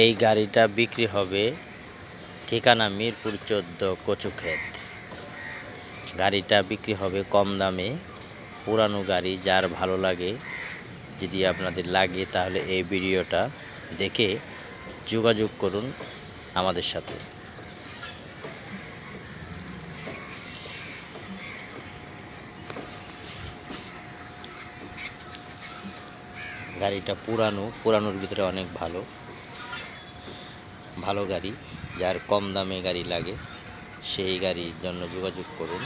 এই গাড়িটা বিক্রি হবে ঠিকানা মিরপুর চোদ্দ কচুক্ষেত। গাড়িটা বিক্রি হবে কম দামে। পুরানো গাড়ি, যার ভালো লাগে, যদি আপনাদের লাগে, তাহলে এই ভিডিওটা দেখে যোগাযোগ করুন আমাদের সাথে। গাড়িটা পুরানো, পুরানোর ভিতরে অনেক ভালো। ভালো গাড়ি, যার কম দামে গাড়ি লাগে, সেই গাড়ির জন্য যোগাযোগ করুন।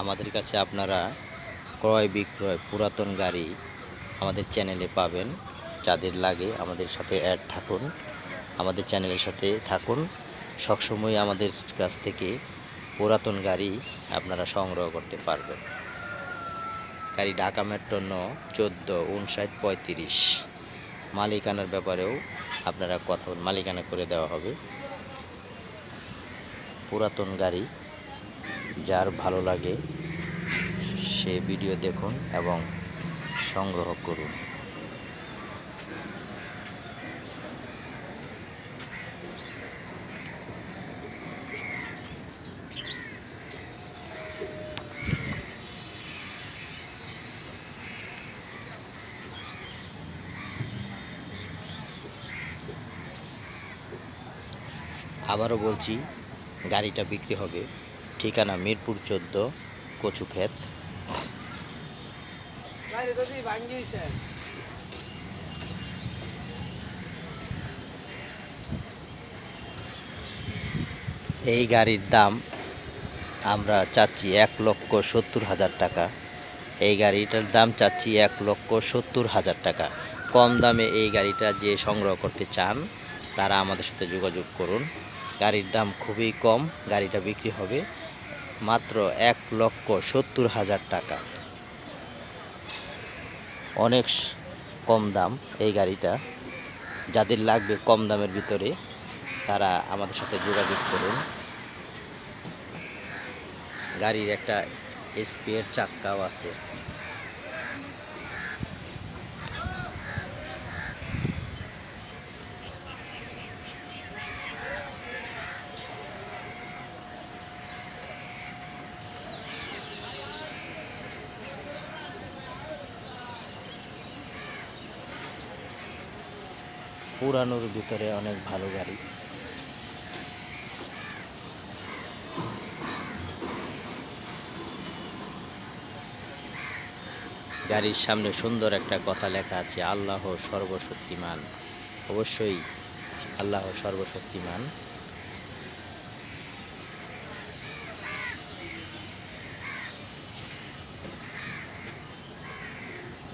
আমাদের কাছে আপনারা ক্রয় বিক্রয় পুরাতন গাড়ি আমাদের চ্যানেলে পাবেন, যাদের লাগে আমাদের সাথে অ্যাড থাকুন, আমাদের চ্যানেলের সাথে থাকুন। সবসময় আমাদের কাছ থেকে পুরাতন গাড়ি আপনারা সংগ্রহ করতে পারবেন। গাড়ি ঢাকা মেট্রো ন, চোদ্দ উনষাট পঁয়ত্রিশ। মালিকানার ব্যাপারেও আপনারা কথা মালিকানা করে দেওয়া হবে। পুরাতন গাড়ি, যার ভালো লাগে সে ভিডিও দেখুন এবং সংগ্রহ করুন। আবারও বলছি গাড়িটা বিক্রি হবে। ঠিকানা মিরপুর চোদ্দ কচুক্ষেত। এই গাড়ির দাম আমরা চাচ্ছি এক লক্ষ সত্তর হাজার টাকা। এই গাড়িটার দাম চাচ্ছি এক লক্ষ সত্তর হাজার টাকা। কম দামে এই গাড়িটা যে সংগ্রহ করতে চান তারা আমাদের সাথে যোগাযোগ করুন। গাড়ির দাম খুবই কম, গাড়িটা বিক্রি হবে মাত্র এক লক্ষ সত্তর হাজার টাকা। অনেক কম দাম এই গাড়িটা। যাদের লাগবে কম দামের ভিতরে, তারা আমাদের সাথে যোগাযোগ করুন। গাড়ির একটা স্পেয়ার চাক্কাও আছে। পুরানোর ভিতরে অনেক ভালো গাড়ি। গাড়ির সামনে সুন্দর একটা কথা লেখা আছে, আল্লাহ সর্বশক্তিমান। অবশ্যই আল্লাহ সর্বশক্তিমান।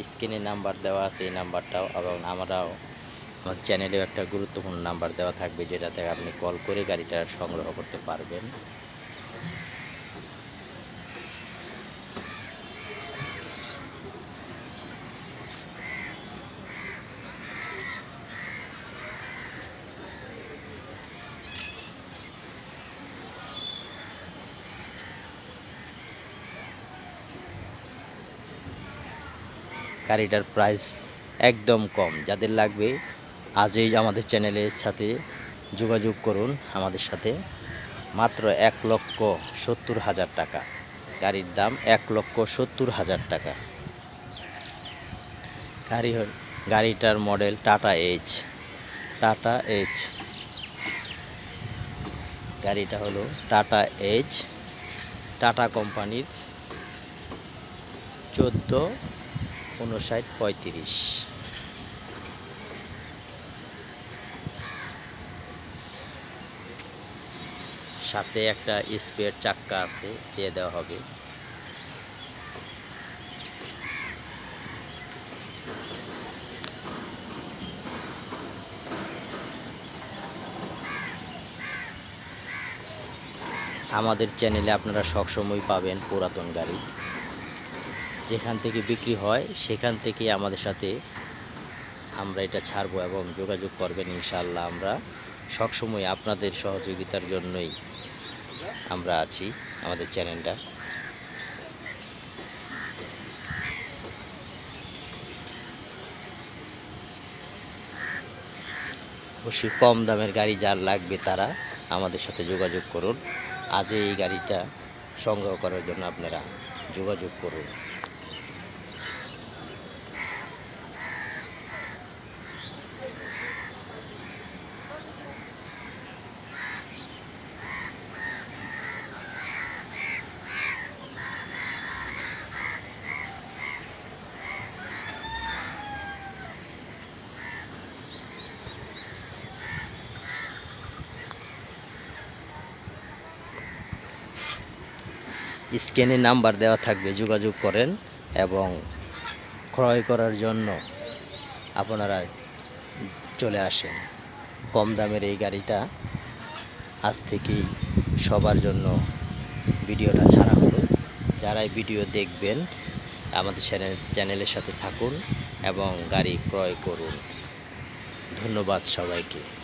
স্ক্রিনে নাম্বার দেওয়া আছে, এই নাম্বারটাও এবং আমরাও আমার চ্যানেলেও একটা গুরুত্বপূর্ণ নাম্বার দেওয়া থাকবে, যেটাতে আপনি কল করে গাড়িটা সংগ্রহ করতে পারবেন। গাড়িটার প্রাইস একদম কম। যাদের লাগবে আজই আমাদের চ্যানেলের সাথে যোগাযোগ করুন আমাদের সাথে। মাত্র এক লক্ষ সত্তর হাজার টাকা। গাড়ির দাম এক লক্ষ সত্তর হাজার টাকা। গাড়ি গাড়িটার model Tata H. Tata H. গাড়িটা হলো টাটা এইচ। টাটা কোম্পানির চোদ্দ, উনষাট, পঁয়ত্রিশ। সাথে একটা স্পেয়ার চাক্কা আছে, দিয়ে দেওয়া হবে। আমাদের চ্যানেলে আপনারা সবসময় পাবেন পুরাতন গাড়ি। যেখান থেকে বিক্রি হয়, সেখান থেকে আমাদের সাথে আমরা এটা ছাড়বো এবং যোগাযোগ করবেন ইনশাআল্লাহ আমরা। সবসময় আপনাদের সহযোগিতার জন্যই। আমরা আছি আমাদের চ্যানেলটা। অবশ্যই কম দামের গাড়ি যার লাগবে তারা আমাদের সাথে যোগাযোগ করুন। আজ এই গাড়িটা সংগ্রহ করার জন্য আপনারা যোগাযোগ করুন। স্ক্রিনে নাম্বার দেওয়া থাকবে, যোগাযোগ করেন এবং ক্রয় করার জন্য আপনারা চলে আসেন। কম দামের এই গাড়িটা আজ থেকেই সবার জন্য ভিডিওটা ছাড়া হলো। যারাই ভিডিও দেখবেন, আমাদের চ্যানেল, চ্যানেলের সাথে থাকুন এবং গাড়ি ক্রয় করুন। ধন্যবাদ সবাইকে।